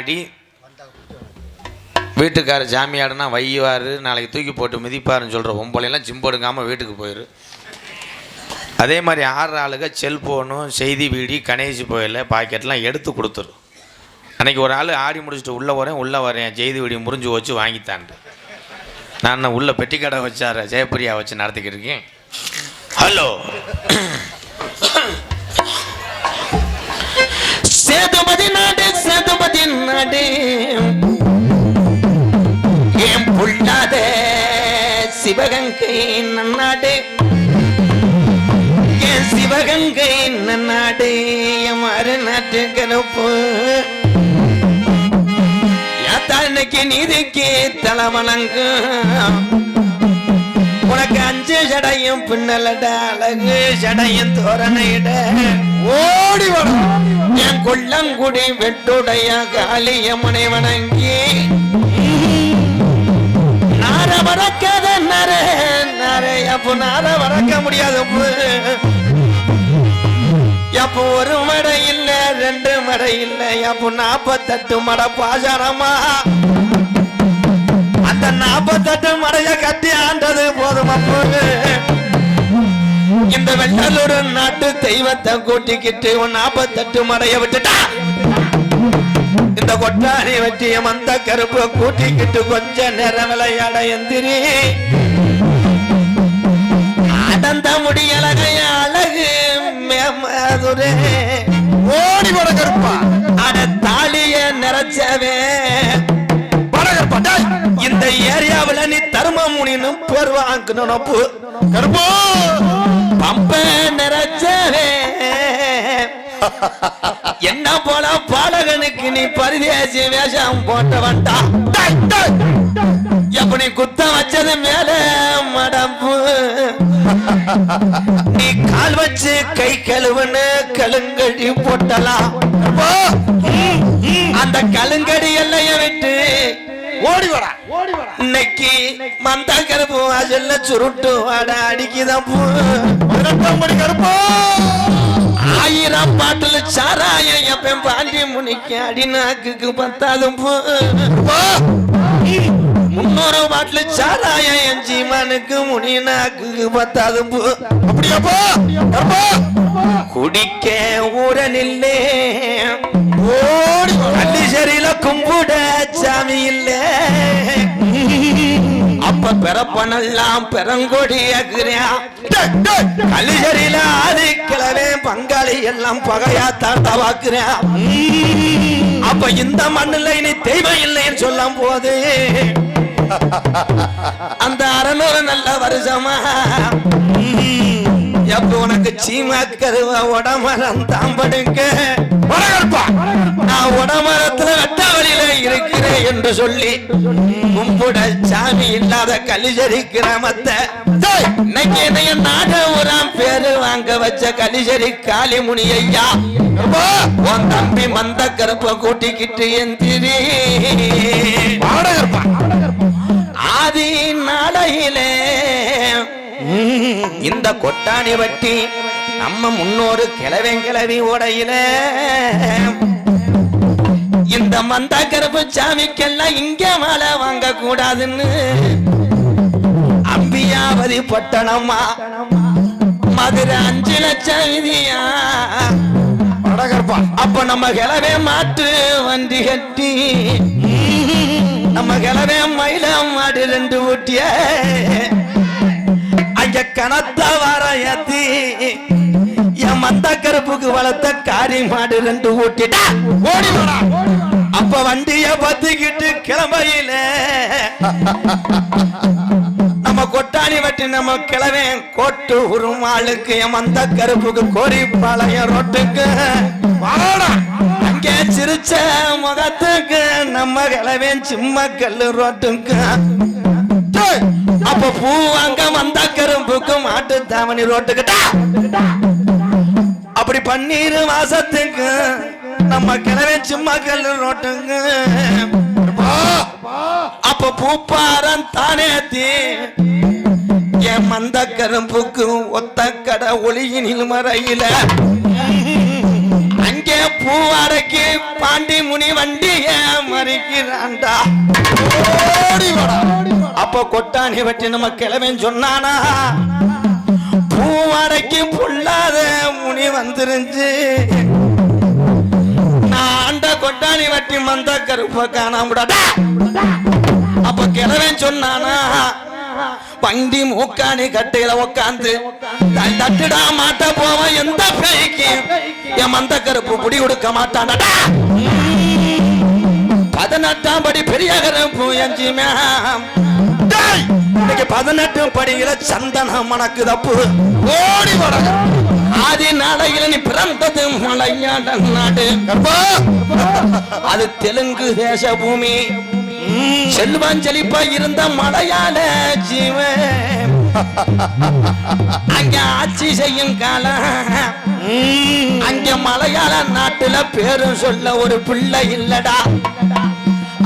ஆடி வீட்டுக்கார ஜாமியாடுனா வையுவார் நாளைக்கு தூக்கி போட்டு மிதிப்பாருன்னு சொல்கிற ஒம்பளையெல்லாம் ஜிம்படுங்காமல் வீட்டுக்கு போயிரு. அதே மாதிரி ஆறு ஆளுங்க செல்ஃபோனும் செய்தி வீடி கணேசி போயில பாக்கெட்லாம் எடுத்து கொடுத்துரு. அன்றைக்கி ஒரு ஆள் ஆடி முடிச்சுட்டு உள்ளே வரேன் உள்ளே வரேன் செய்தி வீடி முறிஞ்சு வச்சு வாங்கித்தான்ட்டு நான் உள்ள பெட்டிக்கடை வச்சார் ஜெயப்பிரியா வச்சு நடத்திக்கிட்டு இருக்கேன். ஹலோ நாடு ஏன் புள்ளாத சிவகங்கை நன்னாடு? என் சிவகங்கை நன்னாடு? என் மறு நாட்டு கலப்பு யாத்தாண்டைக்கு நீதிக்கு தலைவணங்கு உனக்கு அஞ்சு ஜடையும் பின்னலட அழகு ஜடையும் தோரணையிட. ஓடி வரும் என் கொள்ளங்குடி வெட்டுடைய காலிய முனை வணங்கி. நார வரக்காத நர நர அப்போ நார வரக்க முடியாது அப்போ ஒரு மடை இல்ல ரெண்டு மடை இல்லை அப்போ நாப்பத்தெட்டு மடை பாசாரமா. அந்த நாற்பத்தெட்டு மடைய கட்டி ஆண்டது போதும் அப்போ இந்த வெள்ளலூர் நாட்டு தெய்வத்தை கூட்டிக்கிட்டு உன் நாப்பத்தெட்டு மடைய விட்டுட்டா? இந்த கொட்டாரி வச்சிய மந்த கருப்பு கூட்டிக்கிட்டு கொஞ்ச நேரம் விளையாட எந்திரி. அடந்த முடியலகைய அழகு மேமதுரே தர்மமுனின்னு பேர் வாங்கணும் கருப்பா பம்ப நிறைச்சவே. என்ன போல பாலகனுக்கு நீ பரிதேசி வேஷம் போட்டவன்டா டேய், டேய். எப்படி குத்தம் வச்சது மேல மடம்பு நீ கால் வச்சு கை கழுவுன்னு கழுங்கடி போட்டலாம். அந்த கழுங்கடி எல்லைய விட்டு ஓடி வர ஓடி வர இன்னைக்கு மந்த கருப்பு வாசல்ல சுருட்டு வாட அடிக்குதான் பூ. பதினெட்டாம் படி கருப்பா. ஆயிரம் பாட்டுல சாராயம் எப்பன் பாண்டி முனிக்கு அடிநாக்குக்கு பத்தாதும் பூ. முன்னூறு பாட்டுல சாராயம் என் ஜீவனுக்கு முனிநாக்குக்கு பத்தாதும் பூ. அப்படியாப்பா குடிக்க ஊரனில்லே ஓடி வர கள்ளிசரியில கும்பிட சாமி இல்ல. அப்ப பிறப்பனெல்லாம் டேய். கள்ளிசரியில ஆதி கிழவே பங்காளி எல்லாம் பகையா தாத்தாவாக்குறேன் அப்ப இந்த மண்ணுல இனி தெய்வம் இல்லைன்னு சொல்லும் போது அந்த அறநூறு நல்ல வருஷமா. எப்ப உனக்கு சீமா கருவ உடமரம் தாம்படுங்க நான் உடமரத்துல வெட்டாவளியில இருக்கிறேன் என்று சொல்லி கும்பிட சாமி இல்லாத கலிசரி கிராமத்தை. இன்னைக்கு என்னைய நாடகம் பேரு வாங்க வச்ச கலிசரி காளிமுனி ஐயா. உன் தம்பி மந்த கருப்ப கூட்டிக்கிட்டு எந்திரி. ஆதி நாளையிலே இந்த கொட்டாணி வட்டி நம்ம முன்னோரு கிழவன் கிளவி உடையில இந்த மந்த கருப்பு சாமிக்கெல்லாம் இங்க மாலை வாங்க கூடாதுன்னு அம்பியாவதி பட்டணமா மதுரை அஞ்சு லட்சம் விதியா? அப்ப நம்ம கிளவே மாட்டு வண்டி கட்டி. நம்ம கிளவே மயில மாடு ரெண்டு ஊட்டிய. அங்க கனத்த வர ஏத்தி. மந்த கருப்புக்கு வளர்த்த காரி மாடு ரெண்டு ஊட்டிட்டா ஓடி அப்ப வண்டிய பத்திக்கிட்டு கிளம்பையில. நம்ம கொட்டாணி வட்டி நம்ம கிளவே கோட்டு உருமாளுக்கு என் மந்த கருப்புக்கு கோரிப்பாளையம் ரோட்டுக்கு. வாடா. அங்கே சிரிச்ச முகத்துக்கு நம்ம கிளவே சிம்ம கல்லு ரோட்டுக்கு. அப்ப பூ வாங்க வந்த கரும்புக்கு மாட்டு தாமணி ரோட்டுக்கிட்டா அப்படி பன்னீர் மாசத்துக்கு நம்ம கிளவே சும்மா கல்லு ரோட்டுங்க. அப்ப பூப்பாரம் தானேத்தி என் மந்த கரும்புக்கு ஒத்த கடை ஒளியினில் மறையில அங்கே பூவாடைக்கு பாண்டி முனி வண்டிய மறிக்கிறான்டா. அப்ப கொட்டாணி பற்றி நம்ம கிளம்பேன்னு சொன்னானா? பூவாடைக்கு பொல்லாத முனி வந்துருந்துச்சு. நான் ஆண்ட கொட்டாணி வட்டி மந்த கருப்ப காணாமடா அப்ப கிழவன் சொன்னானா வண்டி மூக்காணி கட்டையில உக்காந்து தட்டுடா மாட்ட போவன் எந்த பேய்க்கு? என் மந்த கருப்பு புடி கொடுக்க மாட்டான்டா. பதினெட்டாம் படி பெரிய கருப்பு எஞ்சிமே. டேய்! இன்னைக்கு பதினெட்டு படியில சந்தனம் மணக்கு தப்பு ஓடி வாடா ஆதி நாளையில் நீ பிறந்தது மலையாட நாடு. அது தெலுங்கு தேச பூமி செல்வம் செழிப்பா இருந்த மலையாள ஜீவன். அங்க ஆட்சி செய்யும் காலம். அங்க மலையாள நாட்டுல பேரும் சொல்ல ஒரு பிள்ளை இல்லடா.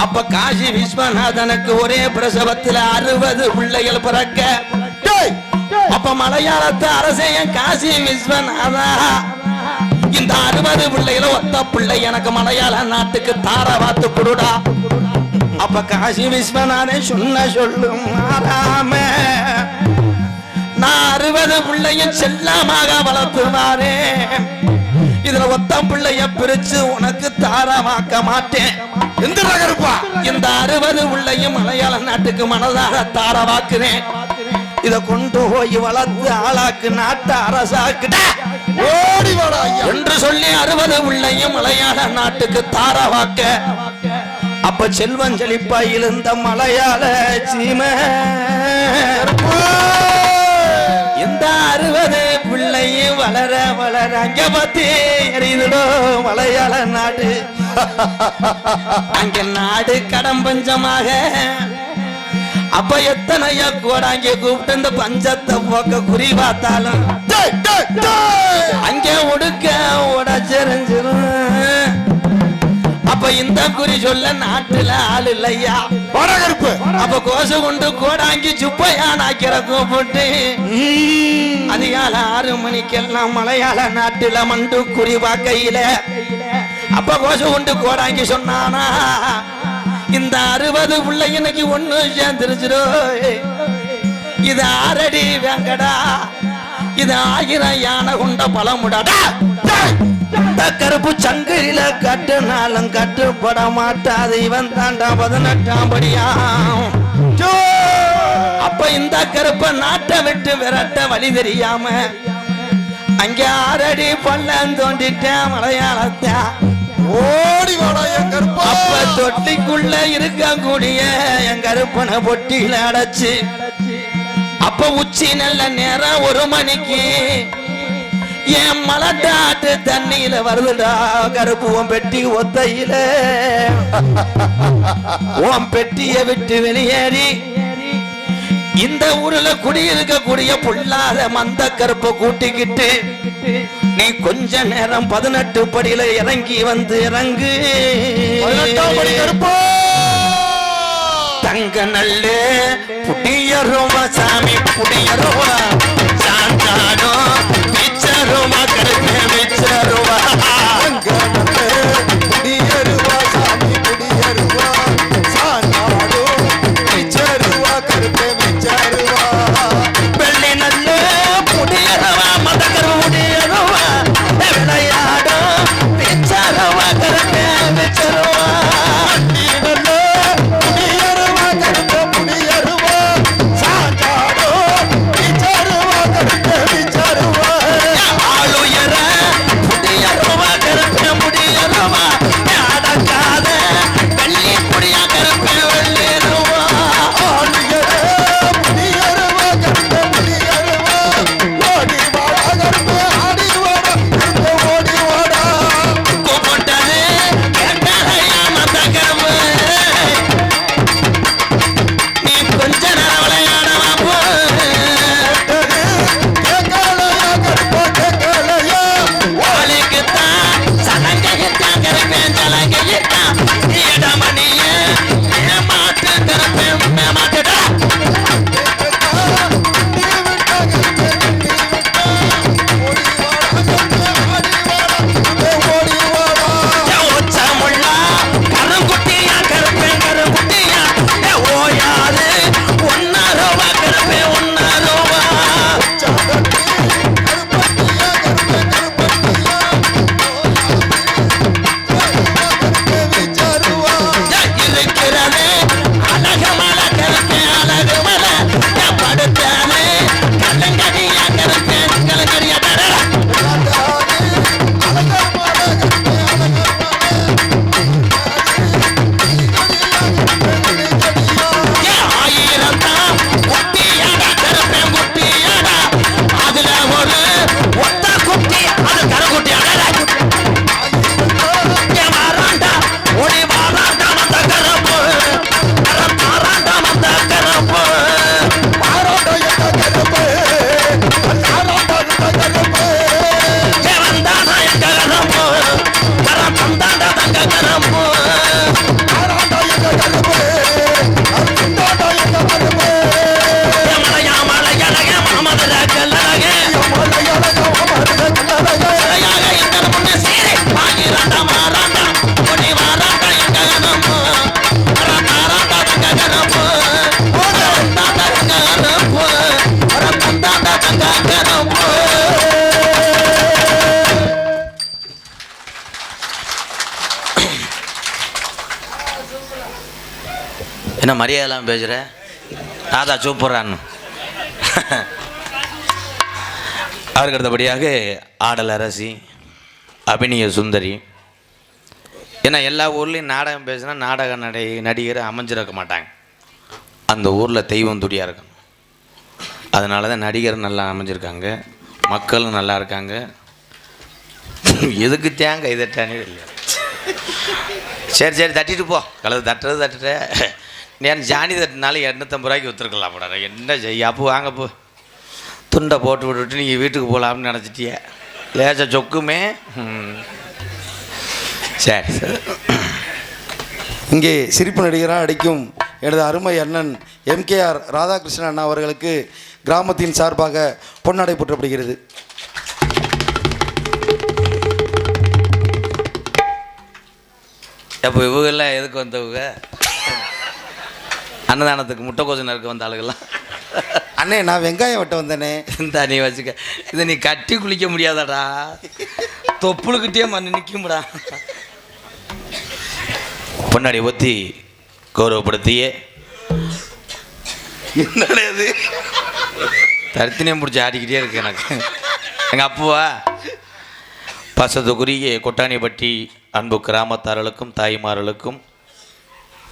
அப்ப காசி விஸ்வநாதனுக்கு ஒரே பிரசவத்துல அறுபது பிள்ளைகள் பிறக்க. அப்ப மலையாளத்து அரசையன் காசி விஸ்வநாதா. இந்த அறுபது பிள்ளைகள ஒத்த பிள்ளை எனக்கு மலையாள நாட்டுக்கு தார வாத்து கொடுடா. அப்ப காசி விஸ்வநாதன் சொன்ன சொல்லும் மாறாம நான் அறுபது பிள்ளையும் செல்லமாக வளர்த்துவாரே. இதுல ஒத்த பிள்ளைய பிரிச்சு உனக்கு தாரமாக்க மாட்டேன் எந்திரா கருப்பா இந்த அறுபது உள்ளையும் மலையாள நாட்டுக்கு மனதாக தாரவாக்குறேன். இத கொண்டு போய் வளர்த்து ஆளாக்கு நாட்டு அரசாக்குடா ஓடி என்று சொல்லி அறுபது உள்ளையும் மலையாள நாட்டுக்கு தாரவாக்க. அப்ப செல்வன் செழிப்பா இருந்த மலையாள சீமை இந்த அறுபது பிள்ளையும் வளர வளர அங்க பத்தி எரியுதோ மலையாள நாடு. அங்க நாடு கடம் பஞ்சமாக. அப்ப எத்தனையா கோடாங்க கூப்பிட்டு இந்த பஞ்சத்தை போக்க குறி பார்த்தாலும். அங்க ஒடுக்க உடச்செறிஞ்சிரும். அப்ப இந்த குறி சொல்ல நாட்டுல ஆள் இல்லையா? வாடா கருப்பு அப்ப கோசு கொண்டு கோடாங்கி சுப்பையான் ஆக்கிற கூப்பிட்டு அதிகால ஆறு மணிக்கெல்லாம் மலையாள நாட்டுல மண்டு குறி பார்க்கையில. அப்ப கோசு கொண்டு கோடாங்கி சொன்னானா? இந்த அறுபது பிள்ளை இன்னைக்கு ஒண்ணு சேர்ந்துருச்சுரோ? இது ஆரடி வேங்கடா. இது ஆயிரம் யானை கொண்ட பழமுடாடா கருப்பு சங்கிலில கட்டுனாலும் கட்டுப்பட மாட்டாது. இவன் தாண்டா பதினெட்டாம் படியாம். அப்ப இந்த கருப்ப நாட்டை விட்டு விரட்ட வழி தெரியாம அங்க ஆறடி பள்ளம் தோண்டிட்டேன் மலையாளத்தா. ஓடி அப்ப தொட்டிக்குள்ள இருக்கக்கூடிய என் கருப்பனை பொட்டியில அடைச்சு அப்ப உச்சி நல்ல நேரம் ஒரு மணிக்கு என் மலட்டாட்டு தண்ணியில வருதுடா. கருப்பு உன் பெட்டி ஒத்தையில. உன் பெட்டிய விட்டு வெளியேறி. இந்த ஊர்ல குடியிருக்கக்கூடிய பொல்லாத மந்த கருப்பை கூட்டிக்கிட்டு நீ கொஞ்ச நேரம் பதினெட்டு படியில இறங்கி வந்து இறங்கு. தங்க நல்லு புடியருவா சாமி புடியருவா என்ன மரியாதைலாம் பேசுகிற ராதா சூப்பரான்னு அவருக்கு அடுத்தபடியாக ஆடல் அரசி அபிநய சுந்தரி. ஏன்னா எல்லா ஊர்லேயும் நாடகம் பேசினா நாடக நடை நடிகர் அமைஞ்சிருக்க மாட்டாங்க. அந்த ஊரில் தெய்வம் துடியாக இருக்கும் அதனால தான் நடிகர் நல்லா அமைஞ்சிருக்காங்க. மக்களும் நல்லா இருக்காங்க. எதுக்கு தேங்க? இதட்டானே இல்லை சரி சரி தட்டிட்டு போ. கலது தட்டுறது தட்டுற. நான் ஜானி தட்டினாலும் எண்ணூற்றம்பது ரூபாய்க்கு விற்றுருக்கலாம் போட என்ன செய்ய? அப்போ வாங்க போ. துண்டை போட்டு விட்டுட்டு நீங்கள் வீட்டுக்கு போகலாம்னு நினச்சிட்டிய. லேசா சொக்குமே. சரி சரி. இங்கே சிரிப்பு நடிகராக அடிக்கும் எனது அருமை அண்ணன் எம்கேஆர் ராதாகிருஷ்ணன் அண்ணா அவர்களுக்கு கிராமத்தின் சார்பாக பொன்னாடை போற்றப்படுகிறது. அப்போ இவங்கெல்லாம் எதுக்கு வந்தவங்க? அன்னதானத்துக்கு முட்டைக்கோசு நறுக்க வந்த ஆளுகள்லாம். அண்ணே நான் வெங்காயம் வெட்ட வந்தேனே. இந்த நீ வச்சுக்க. இதை நீ கட்டி குளிக்க முடியாதாடா. தொப்புளுக்கிட்டே மண்ணு நிற்கும்டா பொன்னாடி ஒத்தி கௌரவப்படுத்தியே. என்னடா இது? தரித்தினியம் பிடிச்சி ஆடிக்கிட்டே இருக்கு எனக்கு. எங்கள் அப்புவா பசத்துக்குரிய கொட்டானிப்பட்டி அன்பு கிராமத்தார்களுக்கும் தாய்மார்களுக்கும்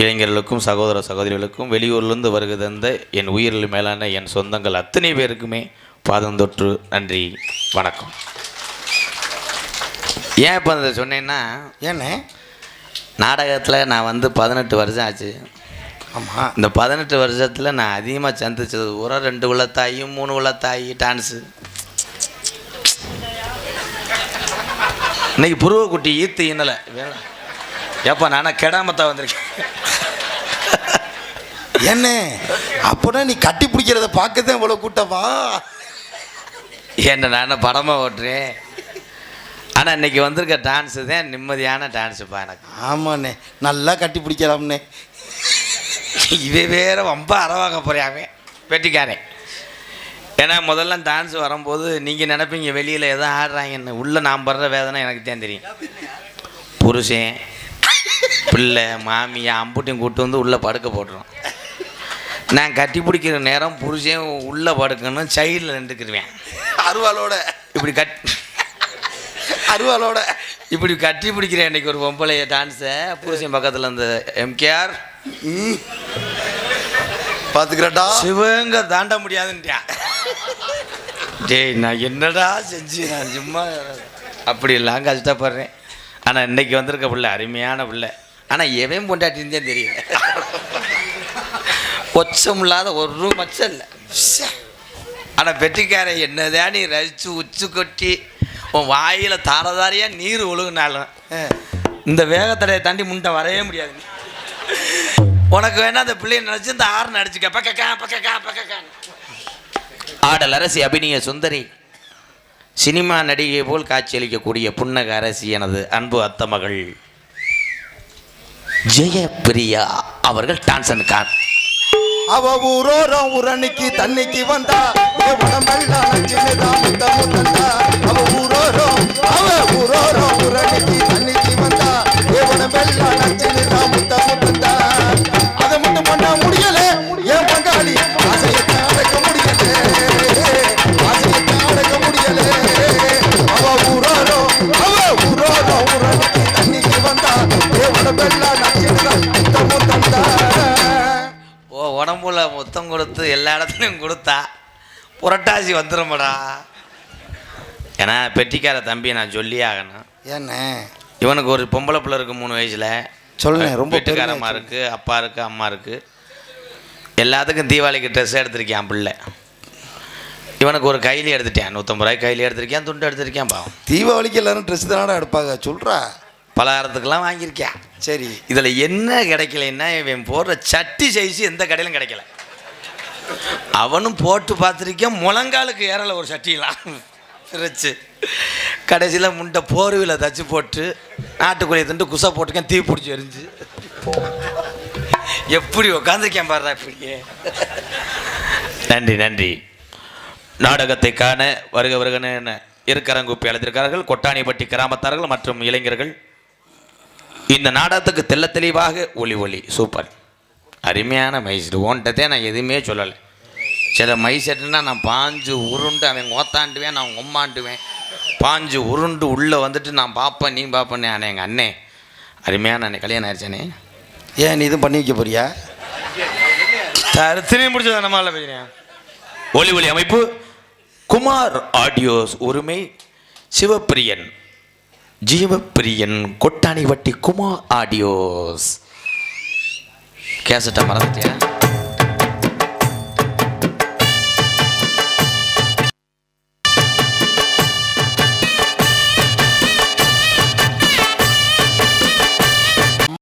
இளைஞர்களுக்கும் சகோதர சகோதரிகளுக்கும் வெளியூர்லேருந்து வருகை தந்த என் உயிரில் மேலான என் சொந்தங்கள் அத்தனை பேருக்குமே பாதம் தொற்று நன்றி வணக்கம். ஏன் இப்போ அதை சொன்னேன்னா ஏண்ணே நாடகத்தில் நான் வந்து பதினெட்டு வருஷம் ஆச்சு. ஆமாம் இந்த பதினெட்டு வருஷத்தில் நான் அதிகமாக சந்திச்சது ஒரு ரெண்டு உள்ளத்தாயி மூணு உள்ளத்தாயி டான்ஸு இன்னைக்கு புருவ குட்டி ஈத்து இன்னலை வேணாம் ஏப்பா நானா கெடாமத்தா வந்திருக்கேன். ஏண்ணே அப்போனா நீ கட்டி பிடிக்கிறத பார்க்க தான் இவ்வளோ கூட்டமா என்ன நான் படமாக ஓட்டுறேன். ஆனால் இன்னைக்கு வந்திருக்க டான்ஸு தான் நிம்மதியான டான்ஸுப்பா எனக்கு. ஆமாண்ணே. நல்லா கட்டி பிடிக்கலாம்ண்ணே. இவே வேற ரொம்ப அறவாக போறியாமே வெட்டிக்காரன். ஏன்னா முதல்ல டான்ஸ் வரும்போது நீங்கள் நினைப்பீங்க வெளியில் எதோ ஆடுறாங்கன்னு. உள்ளே நான் படுற வேதனை எனக்கு தான் தெரியும். புருஷன் பிள்ளை மாமியா அம்புட்டையும் கூட்டு வந்து உள்ளே படுக்க போட்டுரும். நான் கட்டி பிடிக்கிற நேரம் புருஷன் உள்ளே படுக்கணும் சைடில் நின்றுக்கிருவேன். அருவாளோட. இப்படி கட் அருவாளோட. இப்படி கட்டி பிடிக்கிறேன் இன்னைக்கு ஒரு பொம்பளைய டான்ஸை புருஷன் பக்கத்தில் அந்த எம்கேஆர். பார்த்துக்கிறட்டா சிவங்க தாண்ட முடியாதுன்ட்டியா டேய் நான் என்னடா செஞ்சு நான் சும்மா அப்படி எல்லாம் கஷ்டப்படுறேன். ஆனால் இன்னைக்கு வந்திருக்க பிள்ளை அருமையான பிள்ளை. ஆனால் எவன் பொண்டாட்டின்னு தான் தெரியல. கொச்சம் இல்லாத ஒரு மச்சம் இல்லை. ஆனால் பெட்டிக்கார என்னதான் நீ ரசித்து உச்சு கொட்டி உன் வாயில் தாரதாரியாக நீர் ஒழுகுனாலும் இந்த வேகத்தடையை தாண்டி முன்ட்ட வரவே முடியாது. உனக்கு வேணா அந்த பிள்ளைய நினச்சி இந்த ஆறு நடிச்சுக்க பக்கக்கா பக்கக்கா பக்கக்கா ஆடல் அரசி அபிநய சுந்தரி. சினிமா நடிகை போல் காட்சியளிக்கக்கூடிய புன்னக அரசி எனது அன்பு அத்த மகள் ஜெயபிரியா அவர்கள் டான்சன் கான். அவ ஊரோரம் உரணிக்கு தண்ணிக்கு வந்தா என் உடம்பெல்லாம் கொடுத்தா புரட்டாசி வந்துடும்டா ஏன்னா பெட்டிக்கார தம்பி நான் சொல்லியே ஆகணும். ஏண்ணே இவனுக்கு ஒரு பொம்பளை பிள்ளை இருக்கு மூணு வயசில். சொல்லுண்ணே, ரொம்ப வீட்டுக்காரம்மா பெருமையா இருக்கு அப்பா இருக்கு அம்மா இருக்கு. எல்லாத்துக்கும் தீபாவளிக்கு ட்ரெஸ் எடுத்திருக்கான் பிள்ளை. இவனுக்கு ஒரு கைலி எடுத்துட்டேன். நூற்றம்பது ரூபாய் கைலி எடுத்திருக்கேன் துண்டு எடுத்திருக்கேன் பாவம். தீபாவளிக்கு எல்லாரும் ட்ரெஸ் தானடா எடுப்பாங்க சொல்றா. பலகாரத்துக்கெல்லாம் வாங்கியிருக்கேன். சரி. இதில் என்ன கிடைக்கலைன்னா இவன் போடுற சட்டி சைஸ் எந்த கடையிலும் கிடைக்கல. அவனும் போட்டு பார்த்துருக்கேன். முழங்காலுக்கு ஏறலை ஒரு சட்டியெலாம் பிரிச்சு. கடைசியில் முண்டை போர்வையில் தச்சு போட்டு நாட்டுக்குள்ளே திண்டு குசை போட்டுக்கேன் தீ பிடிச்சி எரிஞ்சு. எப்படி உட்காந்துருக்கேன் பாருடா இப்படியே. நன்றி நன்றி. நாடகத்தை காண வருக வருகன்னு இருக்கரங்குப்பி அழைத்திருக்கிறார்கள். கொட்டாணிப்பட்டி கிராமத்தார்கள் மற்றும் இளைஞர்கள். இந்த நாடகத்துக்கு தெல்ல தெளிவாக ஒளி ஒளி. சூப்பர். அருமையான மைசெட் ஓன்ட்டதே நான் எதுவுமே சொல்லலை. சில மைசெட்டுனா நான் பாஞ்சு உருண்டு அவன் ஓத்தாண்டுவேன் நான் உம்மாண்டுவேன் பாஞ்சு உருண்டு உள்ளே வந்துட்டு நான் பார்ப்பேன் நீ பார்ப்பேன் ஆனால் எங்கள் அண்ணே. அருமையான அண்ணே கல்யாணம் ஆயிடுச்சானே ஏன் நீ இதுவும் பண்ணி வைக்க போறியா? சார் திரும்பி முடிச்சது நம்மளால பேசுகிறேன் ஒளி ஒளி அமைப்பு. குமார் ஆடியோஸ் உரிமை. சிவப்பிரியன். ஜீவப்பிரியன் கொட்டாணி வட்டி குமார் ஆடியோஸ். கேசட்டை மறந்துட்டியா